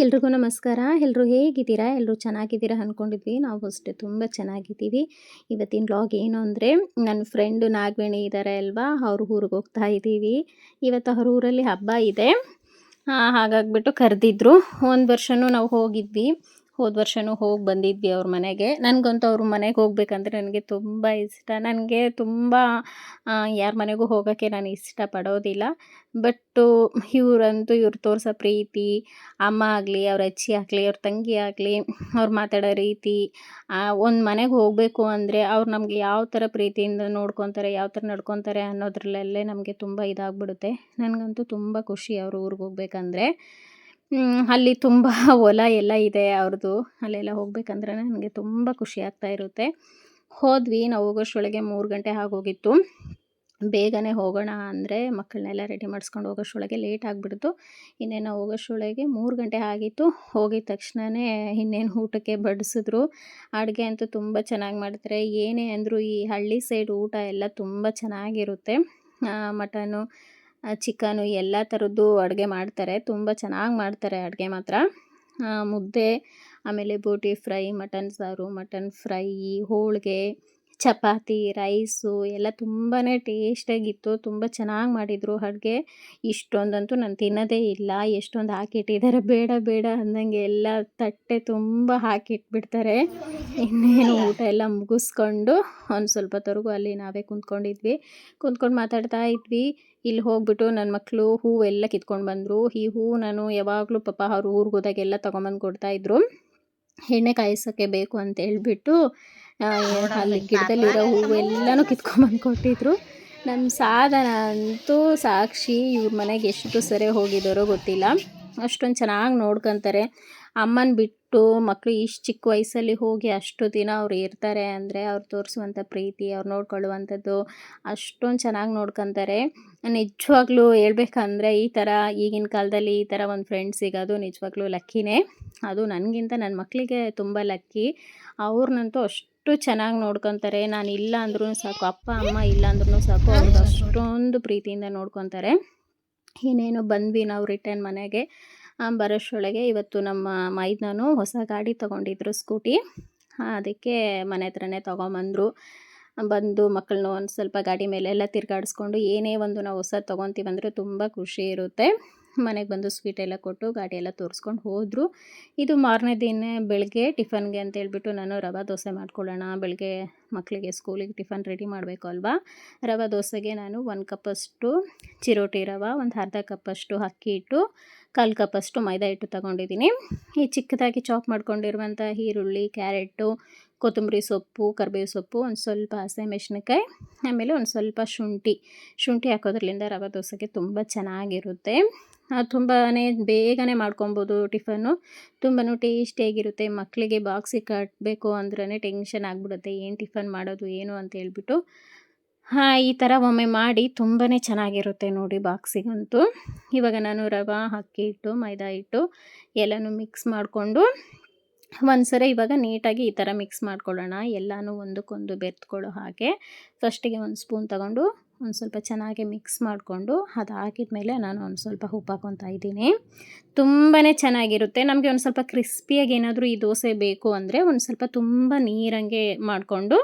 ಎಲ್ರಿಗೂ ನಮಸ್ಕಾರ. ಎಲ್ಲರೂ ಹೇಗಿದ್ದೀರಾ? ಎಲ್ಲರೂ ಚೆನ್ನಾಗಿದ್ದೀರಾ ಅಂದ್ಕೊಂಡಿದ್ವಿ ನಾವು ಅಷ್ಟೇ ತುಂಬ ಚೆನ್ನಾಗಿದ್ದೀವಿ. ಇವತ್ತಿನ ಬ್ಲಾಗ್ ಏನು ಅಂದರೆ, ನನ್ನ ಫ್ರೆಂಡು ನಾಗವೇಣಿ ಇದ್ದಾರೆ ಅಲ್ವಾ? ಅವ್ರ ಊರಿಗೆ ಹೋಗ್ತಾ ಇದ್ದೀವಿ. ಇವತ್ತು ಅವ್ರ ಊರಲ್ಲಿ ಹಬ್ಬ ಇದೆ. ಹಾಗಾಗ್ಬಿಟ್ಟು ಕರೆದಿದ್ರು. ಒಂದು ವರ್ಷವೂ ನಾವು ಹೋಗಿದ್ವಿ. ಹೋದ ವರ್ಷವೂ ಹೋಗಿ ಬಂದಿದ್ವಿ ಅವ್ರ ಮನೆಗೆ. ನನಗಂತೂ ಅವ್ರ ಮನೆಗೆ ಹೋಗ್ಬೇಕಂದ್ರೆ ನನಗೆ ತುಂಬ ಇಷ್ಟ. ನನಗೆ ತುಂಬ ಯಾರ ಮನೆಗೂ ಹೋಗೋಕ್ಕೆ ನಾನು ಇಷ್ಟಪಡೋದಿಲ್ಲ. ಬಟ್ಟು ಇವರಂತೂ ಇವ್ರು ತೋರಿಸೋ ಪ್ರೀತಿ, ಅಮ್ಮ ಆಗಲಿ, ಅವ್ರ ಅಜ್ಜಿ ಆಗಲಿ, ಅವ್ರ ತಂಗಿ ಆಗಲಿ, ಅವ್ರು ಮಾತಾಡೋ ರೀತಿ ಒಂದು ಮನೆಗೆ ಹೋಗಬೇಕು ಅಂದರೆ ಅವ್ರು ನಮಗೆ ಯಾವ ಥರ ಪ್ರೀತಿಯಿಂದ ನೋಡ್ಕೊತಾರೆ, ಯಾವ ಥರ ನಡ್ಕೊತಾರೆ ಅನ್ನೋದ್ರಲ್ಲೇ ನಮಗೆ ತುಂಬ ಇದಾಗ್ಬಿಡುತ್ತೆ. ನನಗಂತೂ ತುಂಬ ಖುಷಿ ಅವ್ರ ಊರಿಗೆ ಹೋಗ್ಬೇಕಂದ್ರೆ. ಅಲ್ಲಿ ತುಂಬ ಹೊಲ ಎಲ್ಲ ಇದೆ ಅವ್ರದ್ದು ಅಲ್ಲೆಲ್ಲ ಹೋಗ್ಬೇಕಂದ್ರೆ ನನಗೆ ತುಂಬ ಖುಷಿ ಆಗ್ತಾ ಇರುತ್ತೆ. ಹೋದ್ವಿ, ನಾವು ಹೋಗೋಷ್ಟೊಳಗೆ ಮೂರು ಗಂಟೆ ಆಗೋಗಿತ್ತು. ಬೇಗನೆ ಹೋಗೋಣ ಅಂದರೆ ಮಕ್ಕಳನ್ನೆಲ್ಲ ರೆಡಿ ಮಾಡಿಸ್ಕೊಂಡು ಹೋಗೋಷ್ಟ್ರೊಳಗೆ ಲೇಟ್ ಆಗಿಬಿಡ್ತು. ಇನ್ನೇನು ಹೋಗೋಷ್ಟೊಳಗೆ ಮೂರು ಗಂಟೆ ಆಗಿತ್ತು. ಹೋಗಿದ ತಕ್ಷಣವೇ ಇನ್ನೇನು ಊಟಕ್ಕೆ ಬಡಿಸಿದ್ರು. ಅಡುಗೆ ಅಂತೂ ತುಂಬ ಚೆನ್ನಾಗಿ ಮಾಡ್ತಾರೆ. ಏನೇ ಅಂದರೂ ಈ ಹಳ್ಳಿ ಸೈಡ್ ಊಟ ಎಲ್ಲ ತುಂಬ ಚೆನ್ನಾಗಿರುತ್ತೆ. ಮಟನು ಚಿಕನು ಎಲ್ಲ ಥರದ್ದು ಅಡುಗೆ ಮಾಡ್ತಾರೆ. ತುಂಬ ಚೆನ್ನಾಗಿ ಮಾಡ್ತಾರೆ ಅಡುಗೆ ಮಾತ್ರ. ಮುದ್ದೆ, ಆಮೇಲೆ ಬೋಟಿ ಫ್ರೈ ಮಟನ್ ಸಾರು ಮಟನ್ ಫ್ರೈ ಹೋಳಿಗೆ, ಚಪಾತಿ ರೈಸು ಎಲ್ಲ ತುಂಬಾ ಟೇಸ್ಟಾಗಿತ್ತು ತುಂಬ ಚೆನ್ನಾಗಿ ಮಾಡಿದರು ಅಡುಗೆ. ಇಷ್ಟೊಂದಂತೂ ನಾನು ತಿನ್ನೋದೇ ಇಲ್ಲ. ಎಷ್ಟೊಂದು ಹಾಕಿಟ್ಟಿದ್ದಾರೆ ಬೇಡ ಬೇಡ ಅಂದಂಗೆ ಎಲ್ಲ ತಟ್ಟೆ ತುಂಬ ಹಾಕಿಟ್ಬಿಡ್ತಾರೆ. ಇನ್ನೇನು ಊಟ ಎಲ್ಲ ಮುಗಿಸ್ಕೊಂಡು ಒಂದು ಸ್ವಲ್ಪ ಹೊತ್ತವರೆಗೂ ಅಲ್ಲಿ ನಾವೇ ಕುಂತ್ಕೊಂಡಿದ್ವಿ. ಕುಂತ್ಕೊಂಡು ಮಾತಾಡ್ತಾ ಇದ್ವಿ. ಇಲ್ಲಿ ಹೋಗ್ಬಿಟ್ಟು ನನ್ನ ಮಕ್ಕಳು ಹೂವೆಲ್ಲ ಕಿತ್ಕೊಂಡು ಬಂದರು. ಈ ಹೂವು ನಾನು ಯಾವಾಗಲೂ ಪಾಪ ಅವ್ರ ಊರಿಗೆ ಹೋದಾಗೆಲ್ಲ ತೊಗೊಂಬಂದು ಕೊಡ್ತಾಯಿದ್ರು ಎಣ್ಣೆ ಕಾಯಿಸೋಕ್ಕೆ ಬೇಕು ಅಂತ ಹೇಳ್ಬಿಟ್ಟು ಅಲ್ಲಿ ಗಿಡದಲ್ಲಿರೋ ಹೂವೆಲ್ಲನೂ ಕಿತ್ಕೊಂಬಂದು ಕೊಟ್ಟಿದ್ರು. ನಮ್ಮ ಸಾಧನ ಅಂತೂ ಸಾಕ್ಷಿ ಇವ್ರ ಮನೆಗೆ ಎಷ್ಟು ಸರಿ ಹೋಗಿದ್ದಾರೋ ಗೊತ್ತಿಲ್ಲ. ಅಷ್ಟೊಂದು ಚೆನ್ನಾಗಿ ನೋಡ್ಕೊತಾರೆ. ಅಮ್ಮನ ಬಿಟ್ಟು ಮಕ್ಕಳು ಇಷ್ಟು ಚಿಕ್ಕ ವಯಸ್ಸಲ್ಲಿ ಹೋಗಿ ಅಷ್ಟು ದಿನ ಅವ್ರು ಇರ್ತಾರೆ ಅಂದರೆ ಅವ್ರು ತೋರಿಸುವಂಥ ಪ್ರೀತಿ, ಅವ್ರು ನೋಡ್ಕೊಳ್ಳುವಂಥದ್ದು ಅಷ್ಟೊಂದು ಚೆನ್ನಾಗಿ ನೋಡ್ಕೊತಾರೆ. ನಿಜವಾಗ್ಲೂ ಹೇಳ್ಬೇಕಂದ್ರೆ ಈ ಥರ ಈಗಿನ ಕಾಲದಲ್ಲಿ ಈ ಥರ ಒಂದು ಫ್ರೆಂಡ್ ಸಿಗೋದು ನಿಜವಾಗ್ಲೂ ಲಕ್ಕಿನೇ. ಅದು ನನಗಿಂತ ನನ್ನ ಮಕ್ಕಳಿಗೆ ತುಂಬ ಲಕ್ಕಿ. ಅವ್ರನ್ನಂತೂ ಅಷ್ಟು ಚೆನ್ನಾಗಿ ನೋಡ್ಕೊತಾರೆ. ನಾನು ಇಲ್ಲ ಅಂದ್ರೂ ಸಾಕು, ಅಪ್ಪ, ಅಮ್ಮ ಇಲ್ಲ ಅಂದ್ರೂ ಸಾಕು, ಅವ್ರಿಗೆ ಅಷ್ಟೊಂದು ಪ್ರೀತಿಯಿಂದ ನೋಡ್ಕೊತಾರೆ. ಇನ್ನೇನು ಬಂದ್ವಿ ನಾವು ರಿಟರ್ನ್ ಮನೆಗೆ. ಆ, ಬರೋಷ್ರೊಳಗೆ ಇವತ್ತು ನಮ್ಮ ಮೈದ್ನೂ ಹೊಸ ಗಾಡಿ ತೊಗೊಂಡಿದ್ರು ಸ್ಕೂಟಿ. ಅದಕ್ಕೆ ಮನೆ ಹತ್ರನೇ ತೊಗೊಂಬಂದರು. ಬಂದು ಮಕ್ಕಳನ್ನ ಒಂದು ಸ್ವಲ್ಪ ಗಾಡಿ ಮೇಲೆಲ್ಲ ತಿರ್ಗಾಡಿಸ್ಕೊಂಡು ಏನೇ ಒಂದು ನಾವು ಹೊಸದು ಅಂದರೆ ತುಂಬ ಖುಷಿ ಇರುತ್ತೆ. ಮನೆಗೆ ಬಂದು ಸ್ವೀಟ್ ಎಲ್ಲ ಕೊಟ್ಟು ಗಾಡಿ ಎಲ್ಲ ತೋರಿಸ್ಕೊಂಡು ಹೋದರು. ಇದು ಮಾರನೇ ದಿನ ಬೆಳಗ್ಗೆ ಟಿಫನ್ಗೆ ಅಂತ ಹೇಳ್ಬಿಟ್ಟು ನಾನು ರವೆ ದೋಸೆ ಮಾಡ್ಕೊಳ್ಳೋಣ ಬೆಳಗ್ಗೆ ಮಕ್ಕಳಿಗೆ ಸ್ಕೂಲಿಗೆ ಟಿಫನ್ ರೆಡಿ ಮಾಡಬೇಕು ಅಲ್ವಾ? ರವೆ ದೋಸೆಗೆ ನಾನು ಒಂದು ಕಪ್ಪಷ್ಟು ಚಿರೋಟಿ ರವೆ ಒಂದು ಅರ್ಧ ಕಪ್ಪಷ್ಟು ಅಕ್ಕಿ ಹಿಟ್ಟು ಕಾಲು ಕಪ್ಪಷ್ಟು ಮೈದಾ ಹಿಟ್ಟು ತಗೊಂಡಿದ್ದೀನಿ. ಈ ಚಿಕ್ಕದಾಗಿ ಚಾಪ್ ಮಾಡ್ಕೊಂಡಿರುವಂಥ ಈರುಳ್ಳಿ ಕ್ಯಾರೆಟು ಕೊತ್ತಂಬರಿ ಸೊಪ್ಪು ಕರಿಬೇವು ಸೊಪ್ಪು, ಒಂದು ಸ್ವಲ್ಪ ಹಸಿಮೆಣ್ಸಿನ್ಕಾಯಿ ಆಮೇಲೆ ಒಂದು ಸ್ವಲ್ಪ ಶುಂಠಿ. ಶುಂಠಿ ಹಾಕೋದ್ರಲ್ಲಿಂದ ರವೆ ದೋಸೆಗೆ ತುಂಬ ಚೆನ್ನಾಗಿರುತ್ತೆ. ತುಂಬಾ ಬೇಗನೆ ಮಾಡ್ಕೊಬೋದು ಟಿಫನ್ನು. ತುಂಬಾ ಟೇಸ್ಟಿಯಾಗಿರುತ್ತೆ ಮಕ್ಕಳಿಗೆ ಬಾಕ್ಸಿಗೆ ಕಟ್ಟಬೇಕು ಅಂದ್ರೆ ಟೆನ್ಷನ್ ಆಗಿಬಿಡುತ್ತೆ. ಏನು ಟಿಫನ್ ಮಾಡೋದು, ಏನು ಅಂತ ಹೇಳ್ಬಿಟ್ಟು ಹಾಂ, ಈ ಥರ ಒಮ್ಮೆ ಮಾಡಿ ತುಂಬಾ ಚೆನ್ನಾಗಿರುತ್ತೆ ನೋಡಿ ಬಾಕ್ಸಿಗಂತೂ. ಇವಾಗ ನಾನು ರವೆ, ಅಕ್ಕಿ ಹಿಟ್ಟು, ಮೈದಾ ಹಿಟ್ಟು ಎಲ್ಲನೂ ಮಿಕ್ಸ್ ಮಾಡಿಕೊಂಡು ಒಂದ್ಸರಿ ಇವಾಗ ನೀಟಾಗಿ ಈ ಥರ ಮಿಕ್ಸ್ ಮಾಡ್ಕೊಳ್ಳೋಣ. ಎಲ್ಲನೂ ಒಂದಕ್ಕೊಂದು ಬೆರೆತ್ಕೊಳ್ಳೋ ಹಾಗೆ. ಫಸ್ಟಿಗೆ ಒಂದು ಸ್ಪೂನ್ ತಗೊಂಡು ಒಂದು ಸ್ವಲ್ಪ ಚೆನ್ನಾಗಿ ಮಿಕ್ಸ್ ಮಾಡಿಕೊಂಡು ಅದು ಹಾಕಿದ್ಮೇಲೆ ನಾನು ಒಂದು ಸ್ವಲ್ಪ ಉಪ್ಪು ಹಾಕೊತಾ ಇದ್ದೀನಿ. ತುಂಬಾ ಚೆನ್ನಾಗಿರುತ್ತೆ. ನಮಗೆ ಒಂದು ಸ್ವಲ್ಪ ಕ್ರಿಸ್ಪಿಯಾಗಿ ಏನಾದರೂ ಈ ದೋಸೆ ಬೇಕು ಅಂದರೆ ಒಂದು ಸ್ವಲ್ಪ ತುಂಬ ನೀರಂಗೆ ಮಾಡಿಕೊಂಡು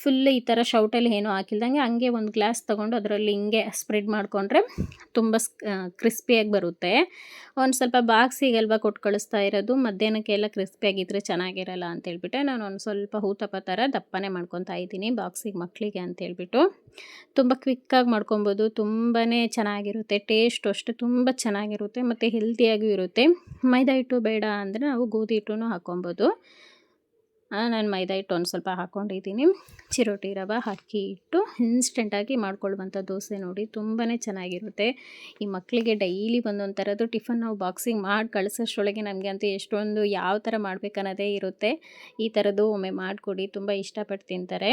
ಫುಲ್ ಈ ಥರ ಶೌಟಲ್ಲಿ ಏನೂ ಹಾಕಿಲ್ದಂಗೆ ಹಂಗೆ ಒಂದು ಗ್ಲಾಸ್ ತೊಗೊಂಡು ಅದರಲ್ಲಿ ಹಿಂಗೆ ಸ್ಪ್ರೆಡ್ ಮಾಡಿಕೊಂಡ್ರೆ ತುಂಬ ಕ್ರಿಸ್ಪಿಯಾಗಿ ಬರುತ್ತೆ. ಒಂದು ಸ್ವಲ್ಪ ಬಾಕ್ಸಿಗೆಲ್ವ ಕೊಟ್ಟು ಕಳಿಸ್ತಾ ಇರೋದು, ಮಧ್ಯಾಹ್ನಕ್ಕೆಲ್ಲ ಕ್ರಿಸ್ಪಿಯಾಗಿದ್ದರೆ ಚೆನ್ನಾಗಿರಲ್ಲ ಅಂತೇಳ್ಬಿಟ್ಟು ನಾನು ಒಂದು ಸ್ವಲ್ಪ ಹೂತಪ್ಪ ಥರ ದಪ್ಪನೇ ಮಾಡ್ಕೊತಾ ಇದ್ದೀನಿ ಬಾಕ್ಸಿಗೆ ಮಕ್ಕಳಿಗೆ ಅಂತೇಳ್ಬಿಟ್ಟು. ತುಂಬ ಕ್ವಿಕ್ಕಾಗಿ ಮಾಡ್ಕೊಬೋದು ತುಂಬಾ ಚೆನ್ನಾಗಿರುತ್ತೆ, ಟೇಸ್ಟ್ ಅಷ್ಟು ತುಂಬ ಚೆನ್ನಾಗಿರುತ್ತೆ, ಮತ್ತು ಹೆಲ್ದಿಯಾಗೂ ಇರುತ್ತೆ. ಮೈದಾ ಹಿಟ್ಟು ಬೇಡ ಅಂದರೆ ನಾವು ಗೋಧಿ ಹಿಟ್ಟು ಹಾಕ್ಕೊಬೋದು ನಾನು ಮೈದಾ ಹಿಟ್ಟು ಒಂದು ಸ್ವಲ್ಪ ಹಾಕ್ಕೊಂಡಿದ್ದೀನಿ ಚಿರೋಟಿ ರವೆ ಅಕ್ಕಿ ಹಿಟ್ಟು ಇನ್ಸ್ಟೆಂಟಾಗಿ ಮಾಡ್ಕೊಳ್ಳುವಂಥ ದೋಸೆ ನೋಡಿ ತುಂಬಾ ಚೆನ್ನಾಗಿರುತ್ತೆ. ಈ ಮಕ್ಕಳಿಗೆ ಡೈಲಿ ಒಂದೊಂದು ಟಿಫನ್ ನಾವು ಬಾಕ್ಸಿಂಗ್ ಮಾಡಿ ಕಳಿಸೋಷ್ಟೊಳಗೆ ನಮಗೆ ಅಂತೂ ಎಷ್ಟೊಂದು ಯಾವ ಥರ ಮಾಡ್ಬೇಕನ್ನೋದೇ ಇರುತ್ತೆ. ಈ ಥರದ್ದು ಒಮ್ಮೆ ಮಾಡಿಕೊಡಿ, ತುಂಬ ಇಷ್ಟಪಟ್ಟು ತಿಂತಾರೆ.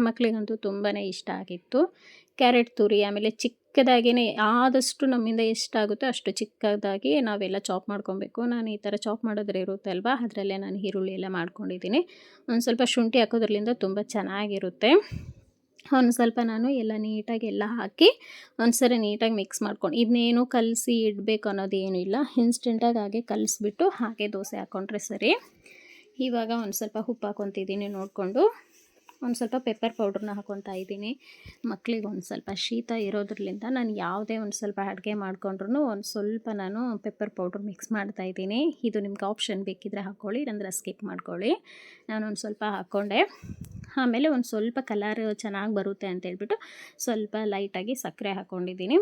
ಮಕ್ಕಳಿಗಂತೂ ತುಂಬಾ ಇಷ್ಟ ಆಗಿತ್ತು. ಕ್ಯಾರೆಟ್ ತುರಿ, ಆಮೇಲೆ ಚಿಕ್ಕದಾಗಿಯೇ ಆದಷ್ಟು ನಮ್ಮಿಂದ ಎಷ್ಟಾಗುತ್ತೋ ಅಷ್ಟು ಚಿಕ್ಕದಾಗಿ ನಾವೆಲ್ಲ ಚಾಪ್ ಮಾಡ್ಕೊಬೇಕು. ನಾನು ಈ ಥರ ಚಾಪ್ ಮಾಡೋದ್ರೆ ಇರುತ್ತೆ ಅಲ್ವಾ? ಅದರಲ್ಲೇ ನಾನು ಈರುಳ್ಳಿ ಎಲ್ಲ ಮಾಡ್ಕೊಂಡಿದ್ದೀನಿ. ಒಂದು ಸ್ವಲ್ಪ ಶುಂಠಿ ಹಾಕೋದ್ರಲ್ಲಿಂದ ತುಂಬ ಚೆನ್ನಾಗಿರುತ್ತೆ. ಒಂದು ಸ್ವಲ್ಪ ನಾನು ಎಲ್ಲ ನೀಟಾಗಿ ಎಲ್ಲ ಹಾಕಿ ಒಂದು ಸರಿ ನೀಟಾಗಿ ಮಿಕ್ಸ್ ಮಾಡ್ಕೊಂಡು ಇದನ್ನೇನು ಕಲಸಿ ಇಡಬೇಕು ಅನ್ನೋದೇನೂ ಇಲ್ಲ. ಇನ್ಸ್ಟೆಂಟಾಗಿ ಹಾಗೆ ಕಲಸಿಬಿಟ್ಟು ಹಾಗೆ ದೋಸೆ ಹಾಕ್ಕೊಂಡ್ರೆ ಸರಿ. ಇವಾಗ ಒಂದು ಸ್ವಲ್ಪ ಉಪ್ಪು ಹಾಕೊತಿದ್ದೀನಿ ನೋಡಿಕೊಂಡು. ಒಂದು ಸ್ವಲ್ಪ ಪೆಪ್ಪರ್ ಪೌಡ್ರನ್ನ ಹಾಕೊತಾ ಇದ್ದೀನಿ. ಮಕ್ಕಳಿಗೆ ಒಂದು ಸ್ವಲ್ಪ ಶೀತ ಇರೋದ್ರಲ್ಲಿಂದ ನಾನು ಯಾವುದೇ ಒಂದು ಸ್ವಲ್ಪ ಅಡುಗೆ ಮಾಡ್ಕೊಂಡ್ರು ಒಂದು ಸ್ವಲ್ಪ ನಾನು ಪೆಪ್ಪರ್ ಪೌಡ್ರ್ ಮಿಕ್ಸ್ ಮಾಡ್ತಾ ಇದ್ದೀನಿ. ಇದು ನಿಮ್ಗೆ ಆಪ್ಷನ್ ಬೇಕಿದ್ರೆ ಹಾಕ್ಕೊಳ್ಳಿ ಇಲ್ಲಾಂದ್ರೆ ಸ್ಕಿಪ್ ಮಾಡ್ಕೊಳ್ಳಿ. ನಾನು ಒಂದು ಸ್ವಲ್ಪ ಹಾಕ್ಕೊಂಡೆ ಆಮೇಲೆ ಒಂದು ಸ್ವಲ್ಪ ಕಲರ್ ಚೆನ್ನಾಗಿ ಬರುತ್ತೆ ಅಂತ ಹೇಳ್ಬಿಟ್ಟು ಸ್ವಲ್ಪ ಲೈಟಾಗಿ ಸಕ್ಕರೆ ಹಾಕ್ಕೊಂಡಿದ್ದೀನಿ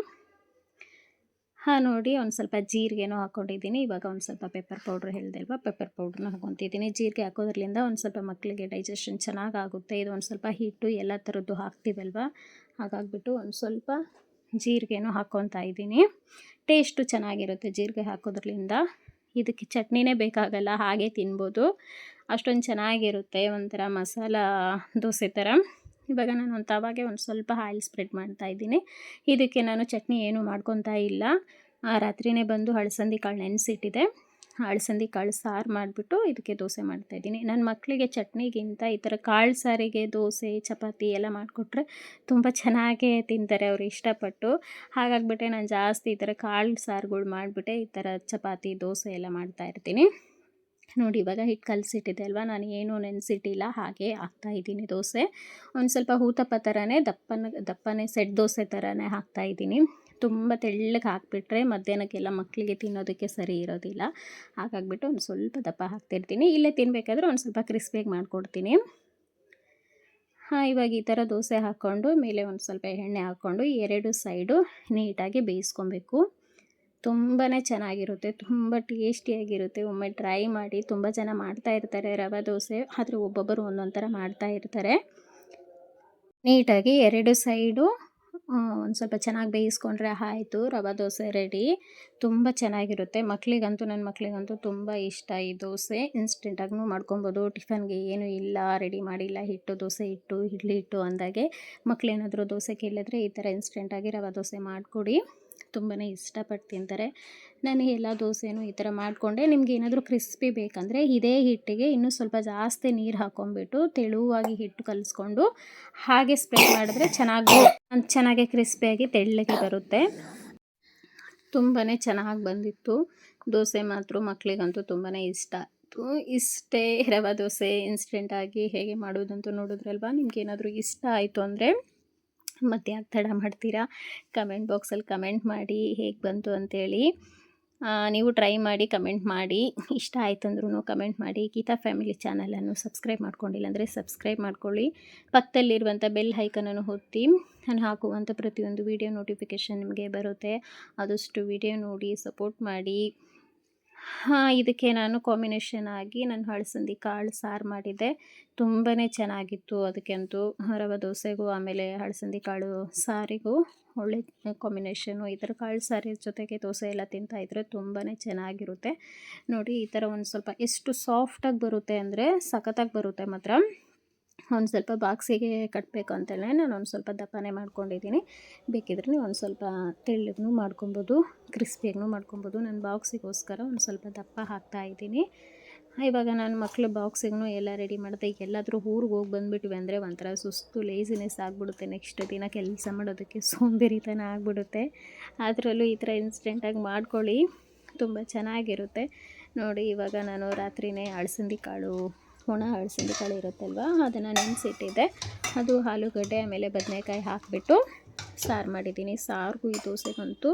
ಹಾಂ, ನೋಡಿ, ಒಂದು ಸ್ವಲ್ಪ ಜೀರಿಗೆನೂ ಹಾಕ್ಕೊಂಡಿದ್ದೀನಿ ಇವಾಗ ಒಂದು ಸ್ವಲ್ಪ ಪೆಪ್ಪರ್ ಪೌಡ್ರ್ ಹೇಳಿದೆ ಅಲ್ವಾ? ಪೆಪ್ಪರ್ ಪೌಡ್ರನ್ನ ಹಾಕೊತಿದ್ದೀನಿ. ಜೀರಿಗೆ ಹಾಕೋದ್ರಿಂದ ಒಂದು ಸ್ವಲ್ಪ ಮಕ್ಕಳಿಗೆ ಡೈಜೆಷನ್ ಚೆನ್ನಾಗಾಗುತ್ತೆ. ಇದು ಒಂದು ಸ್ವಲ್ಪ ಹಿಟ್ಟು ಎಲ್ಲ ಥರದ್ದು ಹಾಕ್ತೀವಲ್ವ? ಹಾಗಾಗ್ಬಿಟ್ಟು ಒಂದು ಸ್ವಲ್ಪ ಜೀರಿಗೆನೂ ಹಾಕ್ಕೊತಾ ಇದ್ದೀನಿ. ಟೇಸ್ಟು ಚೆನ್ನಾಗಿರುತ್ತೆ ಜೀರಿಗೆ ಹಾಕೋದ್ರಿಂದ. ಇದಕ್ಕೆ ಚಟ್ನಿನೇ ಬೇಕಾಗಲ್ಲ, ಹಾಗೆ ತಿನ್ಬೋದು. ಅಷ್ಟೊಂದು ಚೆನ್ನಾಗಿರುತ್ತೆ ಒಂಥರ ಮಸಾಲ ದೋಸೆ ಥರ. ಇವಾಗ ನಾನು ಒಂದು ತವಾಗೆ ಒಂದು ಸ್ವಲ್ಪ ಆಯಿಲ್ ಸ್ಪ್ರೆಡ್ ಮಾಡ್ತಾ ಇದ್ದೀನಿ. ಇದಕ್ಕೆ ನಾನು ಚಟ್ನಿ ಏನು ಮಾಡ್ಕೊತಾ ಇಲ್ಲ. ರಾತ್ರಿಯೇ ಬಂದು ಹಳಸಂದಿ ಕಾಳು ನೆನೆಸಿಟ್ಟಿದೆ. ಅಳಸಂದಿ ಕಾಳು ಸಾರು ಮಾಡಿಬಿಟ್ಟು ಇದಕ್ಕೆ ದೋಸೆ ಮಾಡ್ತಾ ಇದ್ದೀನಿ. ನನ್ನ ಮಕ್ಕಳಿಗೆ ಚಟ್ನಿಗಿಂತ ಈ ಥರ ಕಾಳು ಸಾರಿಗೆ ದೋಸೆ, ಚಪಾತಿ ಎಲ್ಲ ಮಾಡಿಕೊಟ್ರೆ ತುಂಬ ಚೆನ್ನಾಗೇ ತಿಂತಾರೆ ಅವರು ಇಷ್ಟಪಟ್ಟು. ಹಾಗಾಗಿಬಿಟ್ಟೆ ನಾನು ಜಾಸ್ತಿ ಈ ಥರ ಕಾಳು ಸಾರುಗಳು ಮಾಡಿಬಿಟ್ಟೆ ಈ ಥರ ಚಪಾತಿ, ದೋಸೆ ಎಲ್ಲ ಮಾಡ್ತಾಯಿರ್ತೀನಿ ನೋಡಿ, ಇವಾಗ ಹಿಟ್ಟು ಕಲಸಿಟ್ಟಿದೆ ಅಲ್ವಾ? ನಾನು ಏನು ನೆನೆಸಿಟ್ಟಿಲ್ಲ, ಹಾಗೆ ಹಾಕ್ತಾಯಿದ್ದೀನಿ ದೋಸೆ. ಒಂದು ಸ್ವಲ್ಪ ಹೂತಪ್ಪ ಥರನೇ ದಪ್ಪನ, ದಪ್ಪನೇ ಸೆಟ್ ದೋಸೆ ಥರನೇ ಹಾಕ್ತಾಯಿದ್ದೀನಿ ತುಂಬ ತೆಳ್ಳಗೆ ಹಾಕ್ಬಿಟ್ರೆ ಮಧ್ಯಾಹ್ನಕ್ಕೆಲ್ಲ ಮಕ್ಕಳಿಗೆ ತಿನ್ನೋದಕ್ಕೆ ಸರಿ ಇರೋದಿಲ್ಲ. ಹಾಗಾಗ್ಬಿಟ್ಟು ಒಂದು ಸ್ವಲ್ಪ ದಪ್ಪ ಹಾಕ್ತಿರ್ತೀನಿ. ಇಲ್ಲೇ ತಿನ್ನಬೇಕಾದ್ರೆ ಒಂದು ಸ್ವಲ್ಪ ಕ್ರಿಸ್ಪಿಯಾಗಿ ಮಾಡಿಕೊಡ್ತೀನಿ. ಹಾಂ, ಇವಾಗ ಈ ಥರ ದೋಸೆ ಹಾಕ್ಕೊಂಡು, ಮೇಲೆ ಒಂದು ಸ್ವಲ್ಪ ಎಣ್ಣೆ ಹಾಕ್ಕೊಂಡು ಎರಡು ಸೈಡು ನೀಟಾಗಿ ಬೇಯಿಸ್ಕೊಬೇಕು. ತುಂಬಾ ಚೆನ್ನಾಗಿರುತ್ತೆ, ತುಂಬ ಟೇಸ್ಟಿಯಾಗಿರುತ್ತೆ. ಒಮ್ಮೆ ಟ್ರೈ ಮಾಡಿ, ತುಂಬ ಜನ ಮಾಡ್ತಾ ಇರ್ತಾರೆ ರವೆ ದೋಸೆ, ಆದರೆ ಒಬ್ಬೊಬ್ಬರು ಒಂದೊಂದು ಥರ ಮಾಡ್ತಾ ಇರ್ತಾರೆ. ನೀಟಾಗಿ ಎರಡು ಸೈಡು ಒಂದು ಸ್ವಲ್ಪ ಚೆನ್ನಾಗಿ ಬೇಯಿಸ್ಕೊಂಡ್ರೆ ಆಯಿತು, ರವೆ ದೋಸೆ ರೆಡಿ ತುಂಬ ಚೆನ್ನಾಗಿರುತ್ತೆ. ಮಕ್ಕಳಿಗಂತೂ ನನ್ನ ಮಕ್ಕಳಿಗಂತೂ ತುಂಬ ಇಷ್ಟ ಈ ದೋಸೆ. ಇನ್ಸ್ಟೆಂಟಾಗೂ ಮಾಡ್ಕೊಬೋದು. ಟಿಫನ್ಗೆ ಏನೂ ಇಲ್ಲ ರೆಡಿ ಮಾಡಿಲ್ಲ, ಹಿಟ್ಟು ದೋಸೆ ಇಟ್ಟು ಇಡ್ಲಿ ಹಿಟ್ಟು ಅಂದಾಗೆ. ಮಕ್ಕಳೇನಾದರೂ ದೋಸೆ ಕೇಳಿದ್ರೆ ಈ ಥರ ಇನ್ಸ್ಟೆಂಟಾಗಿ ರವೆ ದೋಸೆ ಮಾಡಿಕೊಡಿ. ತುಂಬಾ ಇಷ್ಟಪಟ್ಟು ತಿಂತಾರೆ. ನಾನು ಎಲ್ಲ ದೋಸೆನೂ ಈ ಥರ ಮಾಡಿಕೊಂಡೆ. ನಿಮ್ಗೆ ಏನಾದರೂ ಕ್ರಿಸ್ಪಿ ಬೇಕಂದರೆ ಇದೇ ಹಿಟ್ಟಿಗೆ ಇನ್ನೂ ಸ್ವಲ್ಪ ಜಾಸ್ತಿ ನೀರು ಹಾಕ್ಕೊಂಬಿಟ್ಟು ತೆಳುವಾಗಿ ಹಿಟ್ಟು ಕಲಿಸ್ಕೊಂಡು ಹಾಗೆ ಸ್ಪ್ರೆಡ್ ಮಾಡಿದ್ರೆ ಚೆನ್ನಾಗಿ ಚೆನ್ನಾಗಿ ಕ್ರಿಸ್ಪಿಯಾಗಿ ತೆಳ್ಳಗೆ ಬರುತ್ತೆ. ತುಂಬಾ ಚೆನ್ನಾಗಿ ಬಂದಿತ್ತು. ದೋಸೆ ಮಾತ್ರ ಮಕ್ಕಳಿಗಂತೂ ತುಂಬಾ ಇಷ್ಟ. ಇಷ್ಟೇ ರವಾ ದೋಸೆ ಇನ್ಸ್ಟೆಂಟಾಗಿ ಹೇಗೆ ಮಾಡೋದಂತೂ ನೋಡಿದ್ರಲ್ವಾ? ನಿಮ್ಗೆ ಏನಾದರೂ ಇಷ್ಟ ಆಯಿತು ಅಂದರೆ? ಮತ್ತು ಯಾಕೆ ತಡ ಮಾಡ್ತೀರಾ? ಕಮೆಂಟ್ ಬಾಕ್ಸಲ್ಲಿ ಕಮೆಂಟ್ ಮಾಡಿ ಹೇಗೆ ಬಂತು ಅಂತೇಳಿ. ನೀವು ಟ್ರೈ ಮಾಡಿ ಕಮೆಂಟ್ ಮಾಡಿ. ಇಷ್ಟ ಆಯ್ತು ಅಂದ್ರೂ ಕಮೆಂಟ್ ಮಾಡಿ. ಗೀತಾ ಫ್ಯಾಮಿಲಿ ಚಾನಲನ್ನು ಸಬ್ಸ್ಕ್ರೈಬ್ ಮಾಡ್ಕೊಂಡಿಲ್ಲ ಅಂದರೆ ಸಬ್ಸ್ಕ್ರೈಬ್ ಮಾಡ್ಕೊಳ್ಳಿ. ಪಕ್ಕದಲ್ಲಿರುವಂಥ ಬೆಲ್ ಹೈಕನನ್ನು ಹೊತ್ತಿ ನಾನು ಹಾಕುವಂಥ ಪ್ರತಿಯೊಂದು ವೀಡಿಯೋ ನೋಟಿಫಿಕೇಷನ್ ನಿಮಗೆ ಬರುತ್ತೆ. ಆದಷ್ಟು ವಿಡಿಯೋ ನೋಡಿ ಸಪೋರ್ಟ್ ಮಾಡಿ. ಇದಕ್ಕೆ ನಾನು ಕಾಂಬಿನೇಷನ್ ಆಗಿ ನಾನು ಹಳಸಂದಿ ಕಾಳು ಸಾರು ಮಾಡಿದ್ದೆ. ತುಂಬಾ ಚೆನ್ನಾಗಿತ್ತು. ಅದಕ್ಕಂತೂ ರವೆ ದೋಸೆಗೂ ಆಮೇಲೆ ಹಳಸಂದಿ ಕಾಳು ಸಾರಿಗೂ ಒಳ್ಳೆ ಕಾಂಬಿನೇಷನು ಈ ಥರ ಕಾಳು ಸಾರಿ ಜೊತೆಗೆ ದೋಸೆ ಎಲ್ಲ ತಿಂತಾಯಿದ್ರೆ ತುಂಬಾ ಚೆನ್ನಾಗಿರುತ್ತೆ. ನೋಡಿ, ಈ ಥರ ಒಂದು ಸ್ವಲ್ಪ ಎಷ್ಟು ಸಾಫ್ಟಾಗಿ ಬರುತ್ತೆ ಅಂದರೆ ಸಖತ್ತಾಗಿ ಬರುತ್ತೆ ಮಾತ್ರ. ಒಂದು ಸ್ವಲ್ಪ ಬಾಕ್ಸಿಗೆ ಕಟ್ಟಬೇಕು ಅಂತೇಳಿ ನಾನು ಒಂದು ಸ್ವಲ್ಪ ದಪ್ಪನೇ ಮಾಡ್ಕೊಂಡಿದ್ದೀನಿ. ಬೇಕಿದ್ರೆ ನೀವು ಒಂದು ಸ್ವಲ್ಪ ತೆಳ್ಳಗೂ ಮಾಡ್ಕೊಬೋದು ಕ್ರಿಸ್ಪಿಯಾಗೂ ಮಾಡ್ಕೊಬೋದು. ನಾನು ಬಾಕ್ಸಿಗೋಸ್ಕರ ಒಂದು ಸ್ವಲ್ಪ ದಪ್ಪ ಹಾಕ್ತಾ ಇದ್ದೀನಿ. ಇವಾಗ ನಾನು ಮಕ್ಕಳು ಬಾಕ್ಸಿಗೂ ಎಲ್ಲ ರೆಡಿ ಮಾಡಿದೆ. ಎಲ್ಲಾದರೂ ಊರಿಗೆ ಹೋಗಿ ಬಂದುಬಿಟ್ವಿ ಅಂದರೆ ಒಂಥರ ಸುಸ್ತು ಲೇಸಿನೆಸ್ ಆಗಿಬಿಡುತ್ತೆ. ನೆಕ್ಸ್ಟ್ ದಿನ ಕೆಲಸ ಮಾಡೋದಕ್ಕೆ ಸೋಂಬೇರಿತನ ಆಗಿಬಿಡುತ್ತೆ. ಅದರಲ್ಲೂ ಈ ಥರ ಇನ್ಸ್ಟೆಂಟಾಗಿ ಮಾಡ್ಕೊಳ್ಳಿ. ತುಂಬ ಚೆನ್ನಾಗಿರುತ್ತೆ. ನೋಡಿ, ಇವಾಗ ನಾನು ರಾತ್ರಿಯೇ ಅಳಸಂದಿ ಕಾಳು ಒಣ ಅಳಸಂದಿ ಕಾಳು ಇರುತ್ತಲ್ವ, ಅದನ್ನು ನೆನೆಸಿಟ್ಟಿದ್ದೆ ಅದು ಆಲೂಗಡ್ಡೆ ಆಮೇಲೆ ಬದನೆಕಾಯಿ ಹಾಕಿಬಿಟ್ಟು ಸಾರು ಮಾಡಿದ್ದೀನಿ. ಸಾರಿಗೂ ಈ ದೋಸೆಗಂತೂ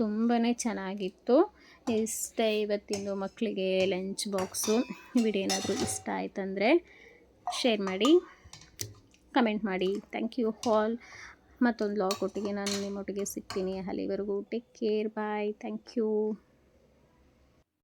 ತುಂಬಾ ಚೆನ್ನಾಗಿತ್ತು. ಇಷ್ಟ ಇವತ್ತಿಂದು ಮಕ್ಕಳಿಗೆ ಲಂಚ್ ಬಾಕ್ಸು. ವಿಡಿಯೋ ಏನಾದರೂ ಇಷ್ಟ ಆಯ್ತಂದರೆ ಶೇರ್ ಮಾಡಿ, ಕಮೆಂಟ್ ಮಾಡಿ. ಥ್ಯಾಂಕ್ ಯು ಹಾಲ್ ಮತ್ತೊಂದು ಲಾಕ್ ಒಟ್ಟಿಗೆ ನಾನು ನಿಮ್ಮೊಟ್ಟಿಗೆ ಸಿಗ್ತೀನಿ. ಅಲ್ಲಿವರೆಗೂ take care bye thank you